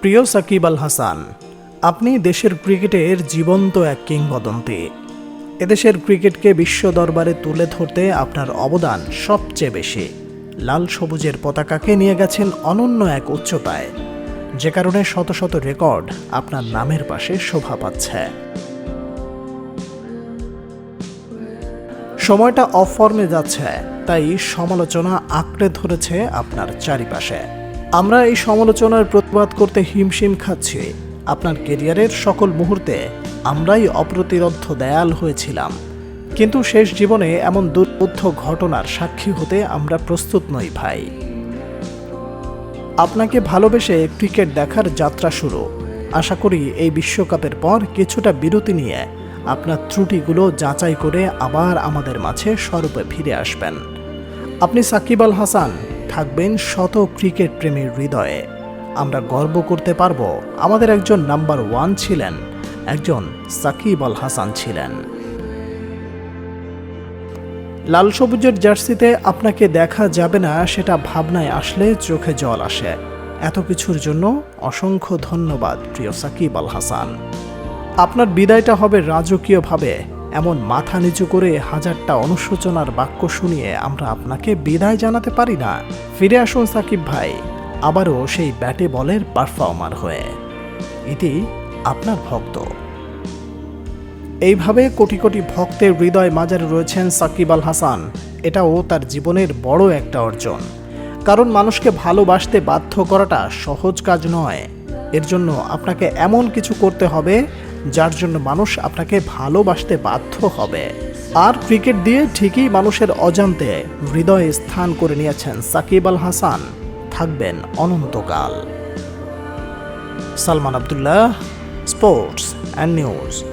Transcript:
প্রিয় সাকিব আল হাসান, আপনি দেশের ক্রিকেটের জীবন্ত এক কিংবদন্তি। এদেশের ক্রিকেটকে বিশ্ব দরবারে তুলে ধরতে আপনার অবদান সবচেয়ে বেশি। লাল সবুজের পতাকাকে নিয়ে গেছেন অনন্য এক উচ্চতায়, যে কারণে শত শত রেকর্ড আপনার নামের পাশে শোভা পাচ্ছে। সময়টা অফ ফর্মে যাচ্ছে, তাই সমালোচনা আঁকড়ে ধরেছে আপনার চারিপাশে। আমরা এই সমালোচনার প্রতিবাদ করতে হিমশিম খাচ্ছি। আপনার কেরিয়ারের সকল মুহূর্তে আমরাই অপ্রতিরোধ্য দেয়াল হয়েছিলাম। কিন্তু শেষ জীবনে এমন দুর্বোধ্য ঘটনার সাক্ষী হতে আমরা প্রস্তুত নই ভাই। আপনাকে ভালোবেসে ক্রিকেট দেখার যাত্রা শুরু। আশা করি এই বিশ্বকাপের পর কিছুটা বিরতি নিয়ে আপনার ত্রুটিগুলো যাচাই করে আবার আমাদের মাঝে স্বরূপে ফিরে আসবেন। আপনি সাকিব আল হাসান থাকবেন শত ক্রিকেট প্রেমীর হৃদয়ে। আমরা গর্ব করতে পারব, আমাদের একজন নাম্বার ওয়ান ছিলেন, একজন সাকিব আল হাসান ছিলেন। লাল সবুজের জার্সিতে আপনাকে দেখা যাবে না, সেটা ভাবনায় আসলে চোখে জল আসে। এত কিছুর জন্য অসংখ্য ধন্যবাদ, প্রিয় সাকিব আল হাসান। আপনার বিদায়টা হবে রাজকীয়ভাবে। এমন মাথা নিচু করে হাজারটা অনুশোচনার বাক্য শুনিয়ে আমরা আপনাকে বিদায় জানাতে পারি না। ফিরে আসুন সাকিব ভাই, আবারও সেই ব্যাটে বলের পারফর্মার হয়ে। ইতি আপনার ভক্ত। এইভাবে কোটি কোটি ভক্তের হৃদয় মাজারে রয়েছেন সাকিব আল হাসান। এটাও তার জীবনের বড় একটা অর্জন। কারণ মানুষকে ভালোবাসতে বাধ্য করাটা সহজ কাজ নয়। এর জন্য আপনাকে এমন কিছু করতে হবে যার জন্য মানুষ আপনাকে ভালোবাসতে বাধ্য হবে। আর ক্রিকেট দিয়ে ঠিকই মানুষের অজান্তে হৃদয়ে স্থান করে নিয়েছেন সাকিব আল হাসান। থাকবেন অনন্তকাল। Salman Abdullah, sports and news.